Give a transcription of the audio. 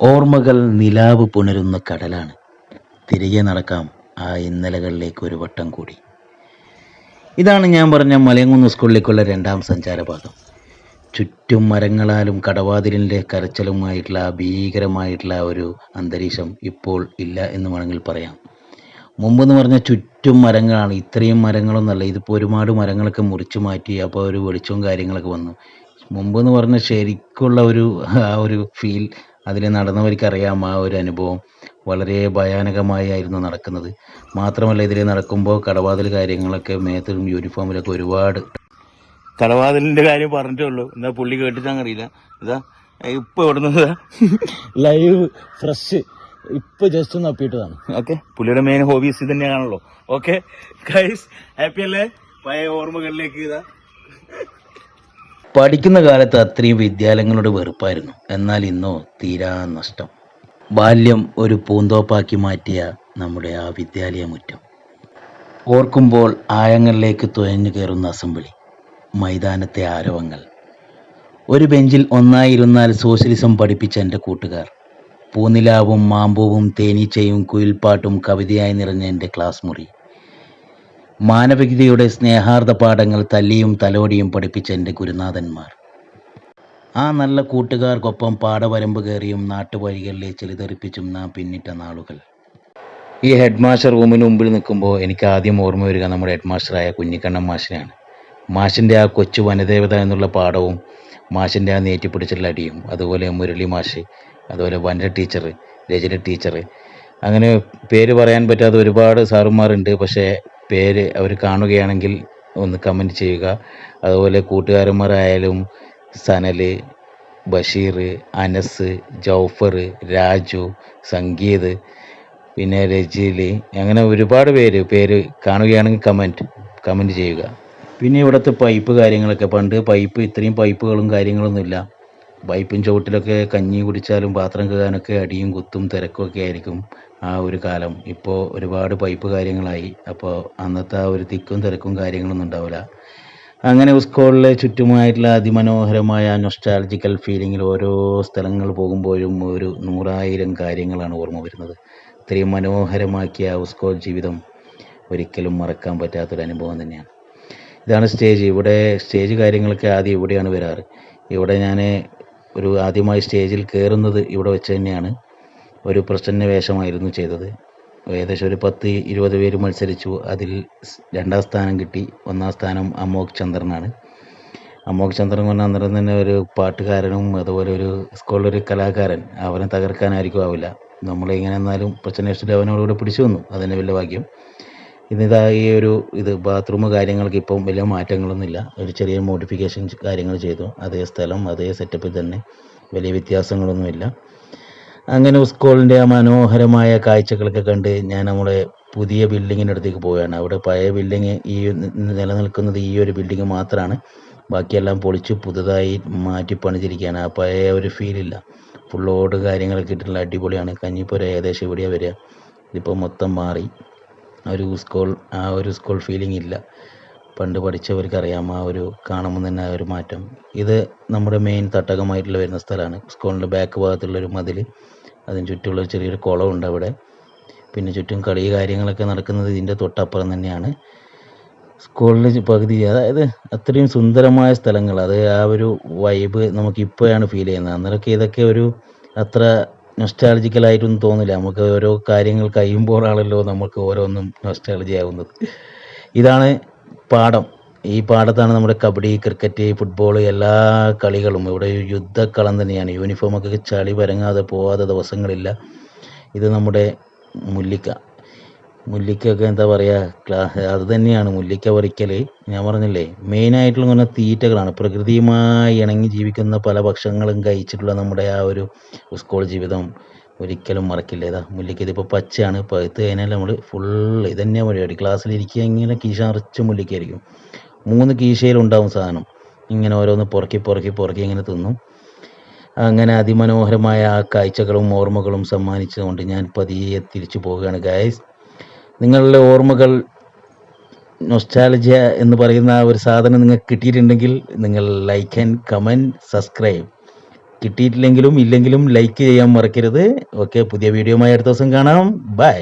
ഓർമ്മകൾ നിലാവ് പുണരുന്ന കടലാണ്. തിരികെ നടക്കാം ആ ഇന്നലകളിലേക്ക് ഒരു വട്ടം കൂടി. ഇതാണ് ഞാൻ പറഞ്ഞ മലയങ്കുന്ന് സ്കൂളിലേക്കുള്ള രണ്ടാം സഞ്ചാരപാതം. ചുറ്റും മരങ്ങളാലും കടവാതിലിന്റെ കരച്ചലുമായിട്ടുള്ള ഭീകരമായിട്ടുള്ള ഒരു അന്തരീക്ഷം ഇപ്പോൾ ഇല്ല എന്ന് വേണമെങ്കിൽ പറയാം. മുമ്പെന്ന് പറഞ്ഞാൽ ചുറ്റും മരങ്ങളാണ്. ഇത്രയും മരങ്ങളൊന്നുമല്ല ഇതിപ്പോൾ ഒരുപാട് മരങ്ങളൊക്കെ മുറിച്ച് മാറ്റി അപ്പോൾ ഒരു വെളിച്ചവും കാര്യങ്ങളൊക്കെ വന്നു. മുമ്പെന്ന് പറഞ്ഞാൽ ശരിക്കുള്ള ഒരു ആ ഒരു ഫീൽ അതിൽ നടന്നവർക്ക് അറിയാം ആ ഒരു അനുഭവം വളരെ ഭയാനകമായി ആയിരുന്നു നടക്കുന്നത്. മാത്രമല്ല ഇതിൽ നടക്കുമ്പോൾ കടവാതിൽ കാര്യങ്ങളൊക്കെ മേത്തും യൂണിഫോമിലൊക്കെ ഒരുപാട് കടവാതിലിന്റെ കാര്യം പറഞ്ഞിട്ടേ ഉള്ളൂ. എന്താ പുള്ളി കേട്ടിട്ടാന്ന് അറിയില്ല ഇതാ ഇപ്പൊ ഇവിടുന്ന് ലൈവ് ഫ്രഷ്. ഇപ്പൊ ജസ്റ്റ് ഒന്ന് അപ്പിയിട്ടതാണ്. ഓക്കെ. പുള്ളിയുടെ മെയിൻ ഹോബീസ് ഇത് തന്നെയാണല്ലോ ഓക്കെ. ഗൈസ് ഹാപ്പി അല്ലേ? പഴയ ഓർമ്മകളിലേക്ക് ഇതാ. പഠിക്കുന്ന കാലത്ത് അത്രയും വിദ്യാലയങ്ങളോട് വെറുപ്പായിരുന്നു. എന്നാൽ ഇന്നോ തീരാ നഷ്ടം. ബാല്യം ഒരു പൂന്തോപ്പാക്കി മാറ്റിയ നമ്മുടെ ആ വിദ്യാലയ മുറ്റം ഓർക്കുമ്പോൾ ആഴങ്ങളിലേക്ക് തുഴഞ്ഞു കയറുന്ന അസംബ്ലി മൈതാനത്തെ ആരവങ്ങൾ. ഒരു ബെഞ്ചിൽ ഒന്നായിരുന്നാൽ സോഷ്യലിസം പഠിപ്പിച്ച എന്റെ കൂട്ടുകാർ പൂനിലാവും മാമ്പൂവും തേനീച്ചയും കുയിൽപ്പാട്ടും കവിതയായി നിറഞ്ഞ എന്റെ ക്ലാസ് മുറി. മാനവികതയുടെ സ്നേഹാർദ്ദ പാഠങ്ങൾ തല്ലിയും തലോടിയും പഠിപ്പിച്ച എന്റെ ഗുരുനാഥന്മാർ. ആ നല്ല കൂട്ടുകാർക്കൊപ്പം പാടവരമ്പ് കയറിയും നാട്ടുവഴികളിലെ ചെളിതെറിപ്പിച്ചും നാം പിന്നിട്ട നാളുകൾ. ഈ ഹെഡ് മാസ്റ്റർ റൂമിന് മുമ്പിൽ നിൽക്കുമ്പോൾ എനിക്ക് ആദ്യം ഓർമ്മ വരിക നമ്മുടെ ഹെഡ് മാസ്റ്ററായ കുഞ്ഞിക്കണ്ണൻ മാഷിനെയാണ് മാഷിന്റെ ആ കൊച്ചു വനദേവത എന്നുള്ള പാഠവും മാഷിന്റെ ആ നേറ്റിപ്പിടിച്ചുള്ള അടിയും അതുപോലെ മുരളി മാഷ് അതുപോലെ വനര ടീച്ചർ രജന ടീച്ചർ. അങ്ങനെ പേര് പറയാൻ പറ്റാത്ത ഒരുപാട് സാറുമാരുണ്ട്. പക്ഷേ പേര് അവർ കാണുകയാണെങ്കിൽ ഒന്ന് കമന്റ് ചെയ്യുക. അതുപോലെ കൂട്ടുകാരന്മാരായാലും സനൽ ബഷീർ അനസ് ജൗഫർ രാജു സംഗീത് പിന്നെ രജീൽ അങ്ങനെ ഒരുപാട് പേര് പേര് കാണുകയാണെങ്കിൽ കമന്റ് കമന്റ് ചെയ്യുക. പിന്നെ ഇവിടുത്തെ പൈപ്പ് കാര്യങ്ങളൊക്കെ. പണ്ട് പൈപ്പ് ഇത്രയും പൈപ്പുകളും കാര്യങ്ങളൊന്നുമില്ല. പൈപ്പും ചുവട്ടിലൊക്കെ കഞ്ഞി കുടിച്ചാലും പാത്രം കഴുകാനൊക്കെ അടിയും കുത്തും തിരക്കും ഒക്കെ ആയിരിക്കും ആ ഒരു കാലം. ഇപ്പോൾ ഒരുപാട് പൈപ്പ് കാര്യങ്ങളായി. അപ്പോൾ അന്നത്തെ ആ ഒരു തിക്കും തിരക്കും കാര്യങ്ങളൊന്നും ഉണ്ടാവില്ല അങ്ങനെ സ്കൂളിലെ ചുറ്റുമായിട്ടുള്ള അതിമനോഹരമായ നൊസ്റ്റാളജിക്കൽ ഫീലിങ്ങിൽ ഓരോ സ്ഥലങ്ങൾ പോകുമ്പോഴും ഒരു നൂറായിരം കാര്യങ്ങളാണ് ഓർമ്മ വരുന്നത്. ഇത്രയും മനോഹരമാക്കിയ സ്കൂൾ ജീവിതം ഒരിക്കലും മറക്കാൻ പറ്റാത്തൊരു അനുഭവം തന്നെയാണ്. ഇതാണ് സ്റ്റേജ്. ഇവിടെ സ്റ്റേജ് കാര്യങ്ങളൊക്കെ ആദ്യം ഇവിടെയാണ് വരാറ്. ഇവിടെ ഞാൻ ഒരു ആദ്യമായി സ്റ്റേജിൽ കയറുന്നത് ഇവിടെ വെച്ച് തന്നെയാണ്. ഒരു പ്രസന്ന വേഷമായിരുന്നു ചെയ്തത്. ഏകദേശം ഒരു പത്ത് ഇരുപത് പേര് മത്സരിച്ചു. അതിൽ രണ്ടാം സ്ഥാനം കിട്ടി. ഒന്നാം സ്ഥാനം അമോക് ചന്ദ്രനാണ്. അമോക് ചന്ദ്രൻ എന്ന് പറഞ്ഞാൽ അന്നേരം തന്നെ ഒരു പാട്ടുകാരനും അതുപോലെ ഒരു സ്കൂളിലൊരു കലാകാരൻ. അവനെ തകർക്കാനായിരിക്കും ആവില്ല. നമ്മളിങ്ങനെ എന്നാലും പ്രശ്നേഷ്ഠ അവനോടുകൂടെ പിടിച്ചു വന്നു. അതിന്റെ വലിയ ഭാഗ്യം. ഇന്നിതാ ഈ ഒരു ഇത് ബാത്റൂം കാര്യങ്ങൾക്ക് ഇപ്പം വലിയ മാറ്റങ്ങളൊന്നുമില്ല. ഒരു ചെറിയ മോഡിഫിക്കേഷൻ കാര്യങ്ങൾ ചെയ്തു. അതേ സ്ഥലം അതേ സെറ്റപ്പിൽ തന്നെ വലിയ വ്യത്യാസങ്ങളൊന്നുമില്ല. അങ്ങനെ സ്കൂളിന്റെ ആ മനോഹരമായ കാഴ്ചകളൊക്കെ കണ്ട് ഞാൻ നമ്മുടെ പുതിയ ബിൽഡിങ്ങിന്റെ അടുത്തേക്ക് പോവുകയാണ്. അവിടെ പഴയ ബിൽഡിങ് ഈ നിലനിൽക്കുന്നത് ഈ ഒരു ബിൽഡിങ് മാത്രമാണ് ബാക്കിയെല്ലാം പൊളിച്ച് പുതുതായി മാറ്റി പണിതിരിക്കുകയാണ്. ആ പഴയ ഒരു ഫീലില്ല ഫുൾ കാര്യങ്ങളൊക്കെ ഇട്ടിട്ടുള്ള അടിപൊളിയാണ്. കഞ്ഞിപ്പുര ഏകദേശം ഇവിടെയാണ് വരിക? ഇതിപ്പോൾ മൊത്തം മാറി. ആ ഒരു സ്കൂൾ ആ ഒരു സ്കൂൾ ഫീലിംഗ് ഇല്ല. പണ്ട് പഠിച്ചവർക്ക് അറിയാം ആ ഒരു കാണുമ്പോൾ തന്നെ ആ ഒരു മാറ്റം. ഇത് നമ്മുടെ മെയിൻ തട്ടകമായിട്ടുള്ള വരുന്ന സ്ഥലമാണ്. സ്കൂളിന്റെ ബാക്ക് ഭാഗത്തുള്ള ഒരു മതിൽ അതിന് ചുറ്റുമുള്ള ചെറിയൊരു കുളമുണ്ട് അവിടെ. പിന്നെ ചുറ്റും കളി കാര്യങ്ങളൊക്കെ നടക്കുന്നത് ഇതിന്റെ തൊട്ടപ്പുറം തന്നെയാണ്. സ്കൂളിൽ പകുതി അതായത് അത്രയും സുന്ദരമായ സ്ഥലങ്ങൾ. അത് ആ ഒരു വൈബ് നമുക്ക് ഇപ്പോഴാണ് ഫീൽ ചെയ്യുന്നത്. അന്നേരമൊക്കെ ഇതൊക്കെ ഒരു അത്ര നൊസ്റ്റാളജിക്കലായിട്ടൊന്നും തോന്നില്ല. നമുക്ക് ഓരോ കാര്യങ്ങൾ കഴിയുമ്പോഴാണല്ലോ നമുക്ക് ഓരോന്നും നൊസ്റ്റാളജി ആവുന്നത്. ഇതാണ് പാഠം. ഈ പാടത്താണ് നമ്മുടെ കബഡി ക്രിക്കറ്റ് ഫുട്ബോൾ എല്ലാ കളികളും. ഇവിടെ യുദ്ധക്കളം തന്നെയാണ്. യൂണിഫോമൊക്കെ ചളി പരങ്ങാതെ പോവാതെ ദിവസങ്ങളില്ല. ഇത് നമ്മുടെ മുല്ലിക്ക. മുല്ലിക്കൊക്കെ എന്താ പറയുക ക്ലാ അത് തന്നെയാണ് മുല്ലിക്ക പറിക്കൽ ഞാൻ പറഞ്ഞില്ലേ മെയിനായിട്ടുള്ള പറഞ്ഞ തീറ്റകളാണ്. പ്രകൃതിയുമായി ഇണങ്ങി ജീവിക്കുന്ന പല ഭക്ഷണങ്ങളും കഴിച്ചിട്ടുള്ള നമ്മുടെ ആ ഒരു സ്കൂൾ ജീവിതം ഒരിക്കലും മറക്കില്ല. ഇതാ മുല്ലയ്ക്ക് ഇതിപ്പോൾ പച്ചയാണ്. പഴുത്ത് കഴിഞ്ഞാൽ നമ്മൾ ഫുള്ള് ഇതന്നെ പരിപാടി. ക്ലാസ്സിലിരിക്കുക ഇങ്ങനെ കീശ നിറച്ച് മുല്ലയ്ക്കായിരിക്കും മൂന്ന് കീശയിലുണ്ടാവും സാധനം. ഇങ്ങനെ ഓരോന്ന് പുറക്കി പുറക്കി പുറക്കി ഇങ്ങനെ തിന്നും. അങ്ങനെ അതിമനോഹരമായ ആ കാഴ്ചകളും ഓർമ്മകളും സമ്മാനിച്ചുകൊണ്ട് ഞാൻ പതിയെ തിരിച്ചു പോവുകയാണ്. ഗായ്സ് നിങ്ങളുടെ ഓർമ്മകൾ നൊസ്റ്റാലജിയ എന്ന് പറയുന്ന ഒരു സാധനം നിങ്ങൾക്ക് കിട്ടിയിട്ടുണ്ടെങ്കിൽ നിങ്ങൾ ലൈക്ക് ആൻഡ് കമന്റ് സബ്സ്ക്രൈബ് കിട്ടിയിട്ടില്ലെങ്കിലും ഇല്ലെങ്കിലും ലൈക്ക് ചെയ്യാൻ മറക്കരുത്. ഓക്കെ പുതിയ വീഡിയോമായി അടുത്ത ദിവസം കാണാം. ബൈ